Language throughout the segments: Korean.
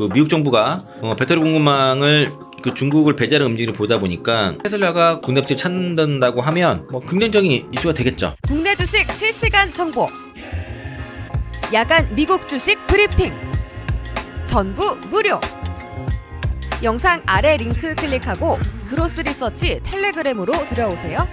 그 미국 정부가 어, 배터리 공급망을 그 중국을 배제하는 움직임을 보다 보니까 테슬라가 국내 업체 찾는다고 하면 뭐 긍정적인 이슈가 되겠죠. 국내 주식 실시간 정보. 야간 미국 주식 브리핑. 전부 무료. 영상 아래 링크 클릭하고 그로스 리서치 텔레그램으로 들어오세요.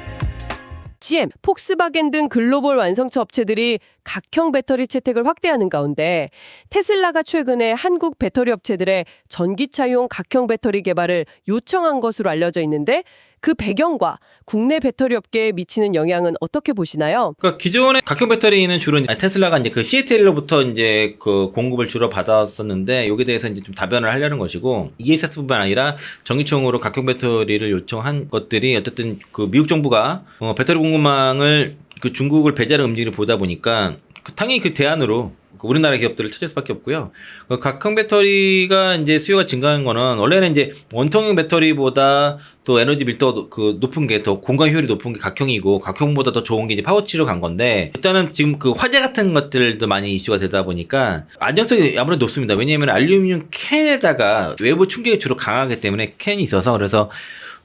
GM, 폭스바겐 등 글로벌 완성차 업체들이 각형 배터리 채택을 확대하는 가운데 테슬라가 최근에 한국 배터리 업체들의 전기차용 각형 배터리 개발을 요청한 것으로 알려져 있는데 그 배경과 국내 배터리 업계에 미치는 영향은 어떻게 보시나요? 그러니까 기존의 각형 배터리는 주로 이제 테슬라가 이제 그 CATL로부터 이제 그 공급을 주로 받았었는데 여기에 대해서 이제 좀 다변을 하려는 것이고 ESS뿐만 아니라 전기총으로 각형 배터리를 요청한 것들이 어쨌든 그 미국 정부가 어, 배터리 공급망을 그 중국을 배제하는 움직임을 보다 보니까 그 당연히 그 대안으로 그 우리나라 기업들을 찾을 수밖에 없고요. 그 각형 배터리가 이제 수요가 증가한 거는 원래는 이제 원통형 배터리보다 또 에너지 밀도가 그 높은 게 더 공간 효율이 높은 게 각형이고 각형보다 더 좋은 게 이제 파워치로 간 건데 일단은 지금 그 화재 같은 것들도 많이 이슈가 되다 보니까 안전성이 아무래도 높습니다. 왜냐하면 알루미늄 캔에다가 외부 충격이 주로 강하기 때문에 캔이 있어서 그래서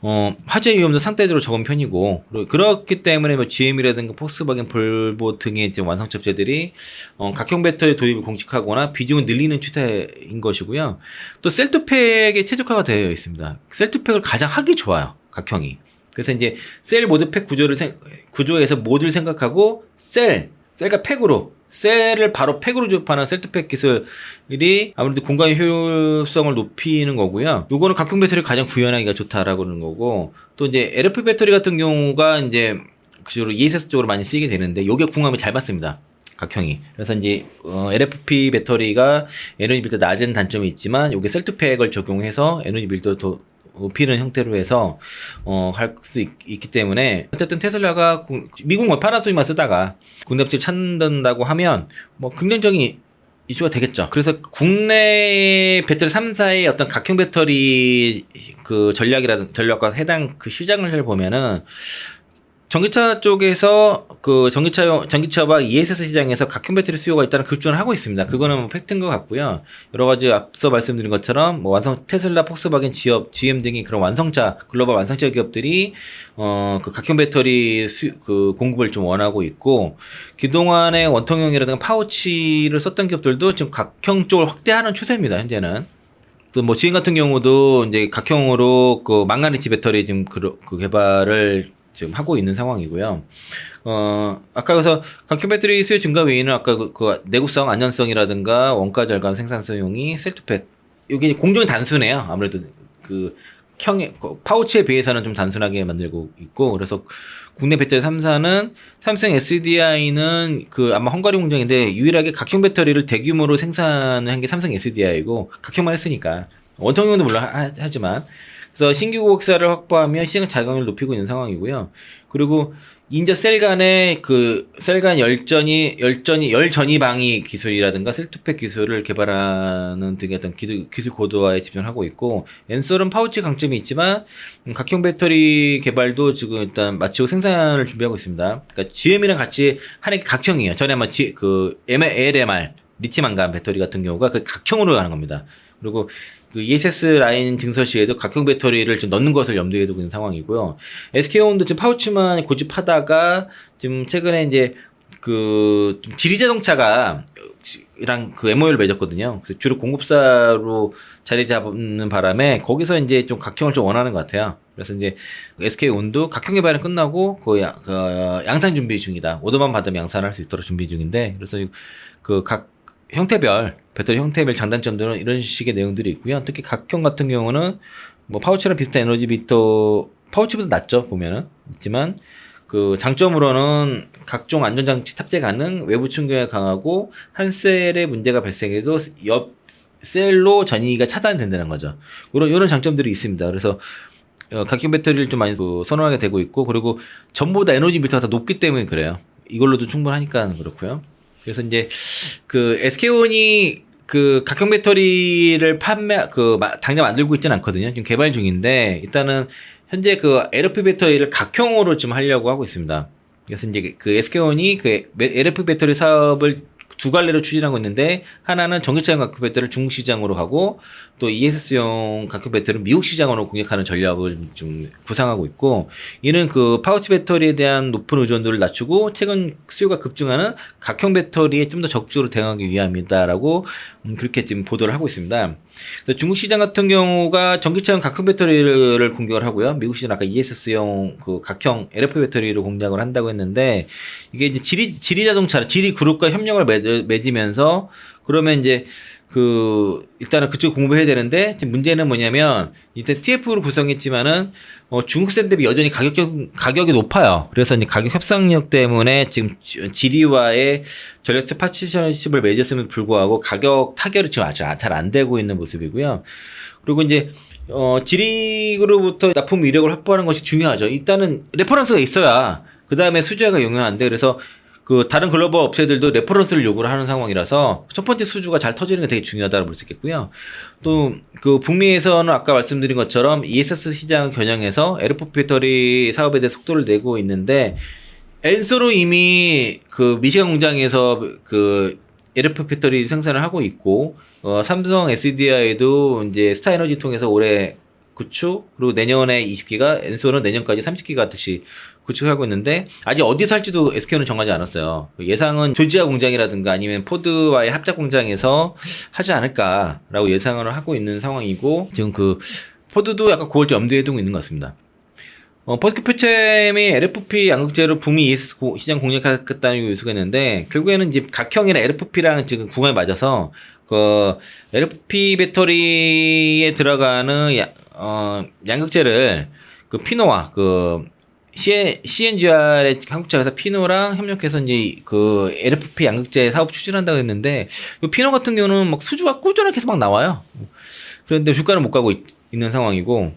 어, 화재 위험도 상대적으로 적은 편이고 그렇기 때문에 뭐 GM이라든가 폭스바겐, 볼보 등의 이제 완성차 업체들이 어, 각형 배터리 도입을 공식하거나 비중을 늘리는 추세인 것이고요. 또 셀투팩에 최적화가 되어 있습니다. 셀투팩을 가장 하기 좋아요. 각형이. 그래서 이제 셀 모드 팩 구조를 생- 구조에서 모듈 생각하고 셀 셀과 팩으로 셀을 바로 팩으로 조합하는 셀투팩 기술이 아무래도 공간 효율성을 높이는 거고요. 요거는 각형 배터리 가장 구현하기가 좋다라고 그러는 거고 또 이제 LFP 배터리 같은 경우가 이제 그쪽으로 ESS 쪽으로 많이 쓰이게 되는데 요게 궁합이 잘 맞습니다. 각형이. 그래서 이제 어, LFP 배터리가 에너지 밀도 낮은 단점이 있지만 요게 셀투팩을 적용해서 에너지 밀도 높이는 형태로 해서 어, 할수 있기 때문에 어쨌든 테슬라가 구- 미국 뭐 파나소닉만 쓰다가 국내 업체 찾는다고 하면 뭐 긍정적인 이슈가 되겠죠. 그래서 국내 배터리 3사의 어떤 각형 배터리 그 전략이라든 전략과 해당 그 시장을 보면은 전기차 쪽에서 그 전기차용 전기차와 ESS 시장에서 각형 배터리 수요가 있다는 급조를 하고 있습니다. 그거는 뭐 팩트인 것 같고요. 여러 가지 앞서 말씀드린 것처럼 뭐 완성 테슬라, 폭스바겐, 지업, GM 등이 그런 완성차 글로벌 완성차 기업들이 어그 각형 배터리 수, 그 공급을 좀 원하고 있고 그동안의 원통형이라든가 파우치를 썼던 기업들도 지금 각형 쪽을 확대하는 추세입니다. 현재는. 또뭐 GM 같은 경우도 이제 각형으로 그 망가니치 배터리 지금 그, 그 개발을 지금 하고 있는 상황이고요. 어, 아까 그래서 각형 배터리 수요 증가 외에는 아까 그, 그 내구성, 안전성이라든가 원가 절감 생산성용이 셀투팩 이게 공정이 단순해요. 아무래도 그 형의 그 파우치에 비해서는 좀 단순하게 만들고 있고 그래서 국내 배터리 3사는 삼성 SDI는 그 아마 헝가리 공장인데 유일하게 각형 배터리를 대규모로 생산을 한게 삼성 SDI고 각형만 했으니까 원통형도 물론 하, 하지만 그래서 신규 고객사를 확보하며 시장 자금을 높이고 있는 상황이고요. 그리고 인저 셀 간의 그셀 간 열전이 열전이 열 전이 방위 기술이라든가 셀투팩 기술을 개발하는 등의 어떤 기술, 기술 고도화에 집중하고 있고 엔솔은 파우치 강점이 있지만 음, 각형 배터리 개발도 지금 일단 마치고 생산을 준비하고 있습니다. 그러니까 GM이랑 같이 하는 게 각형이에요. 전에 아마 그 LMR 리튬만간 배터리 같은 경우가 그 각형으로 가는 겁니다. 그리고 그 ESS 라인 증설 시에도 각형 배터리를 좀 넣는 것을 염두에 두고 있는 상황이고요. SK온도 지금 파우치만 고집하다가 지금 최근에 이제 그좀 지리 자동차가 이랑 그 MOU를 맺었거든요. 그래서 주로 공급사로 자리 잡는 바람에 거기서 이제 좀 각형을 좀 원하는 것 같아요. 그래서 이제 SK 온도 각형 개발은 끝나고 그, 야- 그 양산 준비 중이다. 오더만 받으면 양산을 할수 있도록 준비 중인데 그래서 그 각 형태별 배터리 형태별 장단점들은 이런 식의 내용들이 있고요. 특히 각형 같은 경우는 뭐 파우치랑 비슷한 에너지 비터 파우치보다 낫죠 보면은 있지만 그 장점으로는 각종 안전장치 탑재 가능, 외부 충격에 강하고 한 셀에 문제가 발생해도 옆 셀로 전이가 차단된다는 거죠. 이런 이런 장점들이 있습니다. 그래서 어, 각형 배터리를 좀 많이 그 선호하게 되고 있고 그리고 전보다 에너지 비트가 더 높기 때문에 그래요. 이걸로도 충분하니까 그렇고요. 그래서 이제 그 SK온이 그 각형 배터리를 판매 그 마- 당장 만들고 있지는 않거든요. 지금 개발 중인데 일단은 현재 그 LFP 배터리를 각형으로 좀 하려고 하고 있습니다. 그래서 이제 그 SK온이 그 LFP 배터리 사업을 두 갈래로 추진하고 있는데 하나는 전기차용 각형 배터리를 중국 시장으로 가고 또 ESS용 각형 배터리를 미국 시장으로 공략하는 전략을 좀 구상하고 있고 이는 그 파우치 배터리에 대한 높은 의존도를 낮추고 최근 수요가 급증하는 각형 배터리에 좀 더 적극적으로 대응하기 위함이다라고 음, 그렇게 지금 보도를 하고 있습니다. 중국 시장 같은 경우가 전기차용 각형 배터리를 공격을 하고요. 미국 시장 아까 ESS용 그 각형 LF 배터리를 공략을 한다고 했는데 이게 이제 지리 지리 자동차 지리 그룹과 협력을 맺, 맺으면서 그러면 이제 그 일단은 그쪽 공부해야 되는데 지금 문제는 뭐냐면 이때 TF로 구성했지만은 어, 중국산 대비 여전히 가격 가격이 높아요. 그래서 이제 가격 협상력 때문에 지금 지- 지리와의 전략 파트너십을 맺었음에도 불구하고 가격 타결이 지금 아주 잘 안 되고 있는 모습이고요. 그리고 이제 어, 지리로부터 납품 이력을 확보하는 것이 중요하죠. 일단은 레퍼런스가 있어야 그 다음에 수주화가 용이한데 그래서 그 다른 글로벌 업체들도 레퍼런스를 요구를 하는 상황이라서 첫 번째 수주가 잘 터지는 게 되게 중요하다고 볼 수 있겠고요. 또 그 북미에서는 아까 말씀드린 것처럼 ESS 시장 겨냥해서 LFP 배터리 사업에 대해 속도를 내고 있는데 엔소로 이미 그 미시간 공장에서 그 LFP 배터리 생산을 하고 있고 어, 삼성 SDI도 이제 스타에너지 통해서 올해 구축 그리고 내년에 20기가 엔소는 내년까지 30기가 듯이 구축하고 있는데 아직 어디서 할지도 SK는 정하지 않았어요. 예상은 조지아 공장이라든가 아니면 포드와의 합작 공장에서 하지 않을까라고 예상을 하고 있는 상황이고 지금 그 포드도 약간 그걸 좀 염두에 두고 있는 것 같습니다. 어, 버스크 표체미 LFP 양극재로 북미 ES 고- 시장 공략하겠다는 요소가 있는데 결국에는 이제 각형이나 LFP랑 지금 궁합이 맞아서 그 LFP 배터리에 들어가는 야, 어, 양극재를 그 피노와 그 CNGR의 한국자 회사 피노랑 협력해서 이제 그 LFP 양극재 사업 추진한다고 했는데 이 피노 같은 경우는 막 수주가 꾸준하게 계속 막 나와요. 그런데 주가는 못 가고 있, 는 상황이고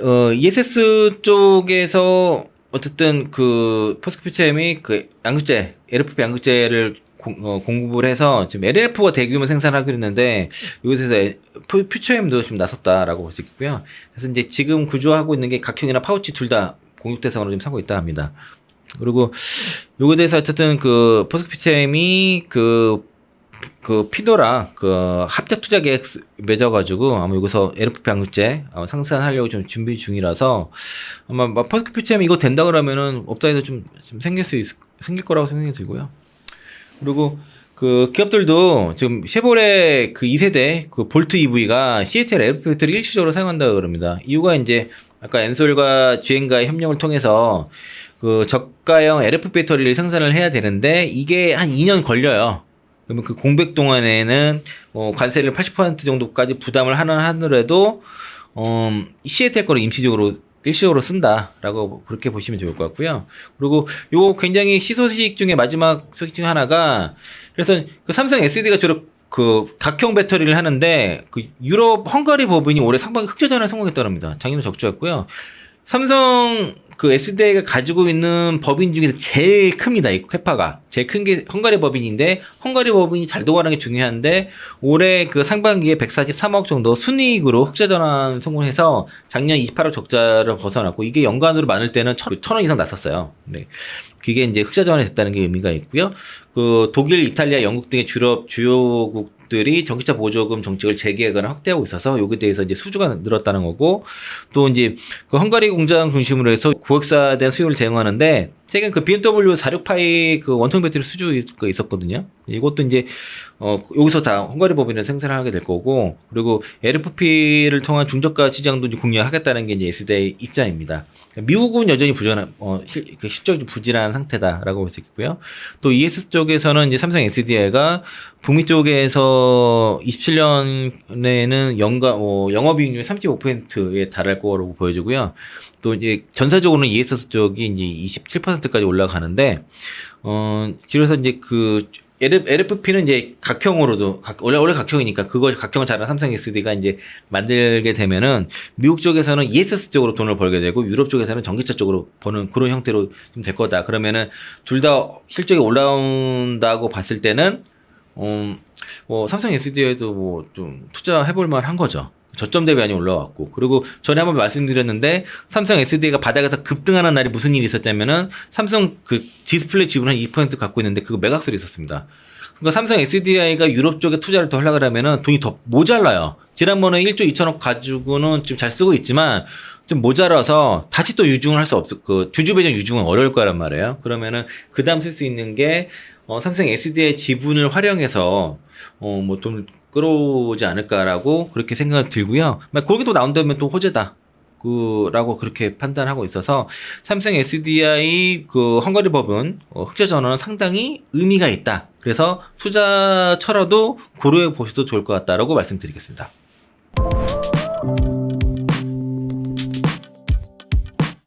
어, ESS 쪽에서 어쨌든 그 포스코피체엠이 그 양극재, LFP 양극재를 공, 어, 공급을 해서 지금 LF가 대규모 생산하기로 했는데 퓨- 퓨처엠도 좀 나섰다라고 볼 수 있고요. 그래서 이제 지금 구조하고 있는 게 각형이나 파우치 둘 다 공급 대상으로 지금 사고 있다 합니다. 그리고 요거에 대해서 어쨌든 그 포스코피체엠이 그 그 피도랑 그 합작 투자 계획 쓰- 맺어가지고 아마 여기서 양극재 아마 상산하려고 좀 준비 중이라서 아마 막 퍼스트 퓨처엠 이거 된다 그러면은 업다에도 좀, 좀 생길 수 있, 생길 거라고 생각이 들고요. 그리고 그 기업들도 지금 쉐보레 그 2세대 그 볼트 EV가 CATL 배터리 일시적으로 사용한다고 그럽니다. 이유가 이제 아까 엔솔과 GM과의 협력을 통해서 그 저가형 LFP 배터리를 생산을 해야 되는데 이게 한 2년 걸려요. 그러면 그 공백 동안에는 어, 관세를 80% 정도까지 부담을 하는 하더라도 어, CATL 거를 임시적으로 일시적으로 쓴다라고 그렇게 보시면 좋을 것 같고요. 그리고 요 굉장히 희소식 중에 마지막 소식 중 하나가 그래서 그 삼성 SD가 주로 그 각형 배터리를 하는데 그 유럽 헝가리 법인이 올해 상반기 흑자전환에 성공했다고 합니다. 작년에 적조했고요. 삼성 그 SDI가 가지고 있는 법인 중에서 제일 큽니다. 이 캐파가. 제일 큰 게 헝가리 법인인데 헝가리 법인이 잘 도가는 게 중요한데 올해 그 상반기에 143억 정도 순이익으로 흑자 전환 성공해서 작년 28억 적자를 벗어났고 이게 연간으로 많을 때는 천, 천원 이상 났었어요. 네. 그게 이제 흑자 전환이 됐다는 게 의미가 있고요. 그 독일, 이탈리아, 영국 등의 주력 주요국 들이 전기차 보조금 정책을 재개하거나 확대하고 있어서 여기에 대해서 이제 수주가 늘었다는 거고 또 이제 그 헝가리 공장 중심으로 해서 고객사에 수요를 대응하는데 최근 그 BMW 46파이 그 원통 배터리 수주가 있었거든요. 이것도 이제 어 여기서 다 헝가리 법인을 생산을 하게 될 거고 그리고 LFP를 통한 중저가 시장도 공략하겠다는 게 이제 SDI 입장입니다. 미국은 여전히 부전한 어 실, 그 실적이 좀 부진한 상태다라고 볼 수 있고요. 또 ES 쪽에서는 이제 삼성 SDI가 북미 쪽에서 27년에는 연가 어, 영업이익률 35%에 달할 거라고 보여지고요. 또 이제 전사적으로는 ESS 쪽이 이제 27% 까지 올라가는데 어 그래서 이제 그 LFP는 이제 각형으로도 각- 원래 원래 각형이니까 그거 각형을 잘하는 삼성 SD가 이제 만들게 되면은 미국 쪽에서는 ESS 쪽으로 돈을 벌게 되고 유럽 쪽에서는 전기차 쪽으로 버는 그런 형태로 좀 될 거다. 그러면은 둘 다 실적이 올라온다고 봤을 때는 음, 뭐 삼성 SD에도 뭐 좀 투자해볼 만한 거죠. 저점 대비 많이 올라왔고 그리고 전에 한번 말씀드렸는데 삼성 SD가 바닥에서 급등하는 날이 무슨 일이 있었냐면은 삼성 그 디스플레이 지분 한 2% 갖고 있는데 그거 매각설이 있었습니다. 그러니까 삼성 SDI가 유럽 쪽에 투자를 더 하려고 하면은 돈이 더 모자라요. 지난번에 1조 2천억 가지고는 지금 잘 쓰고 있지만 좀 모자라서 다시 또 유중을 할 수 없을 그 주주 배정 유중은 어려울 거란 말이에요. 그러면은 그다음 쓸 수 있는 게 어, 삼성 SDI 지분을 활용해서 어, 뭐좀 끌어오지 않을까라고 그렇게 생각이 들고요. 막 거기도 나온다면 또 호재다. 그라고 그렇게 판단하고 있어서 삼성 SDI 그 헝가리 법은 어, 흑자 전환은 상당히 의미가 있다. 그래서 투자처라도 고려해 보셔도 좋을 것 같다라고 말씀드리겠습니다.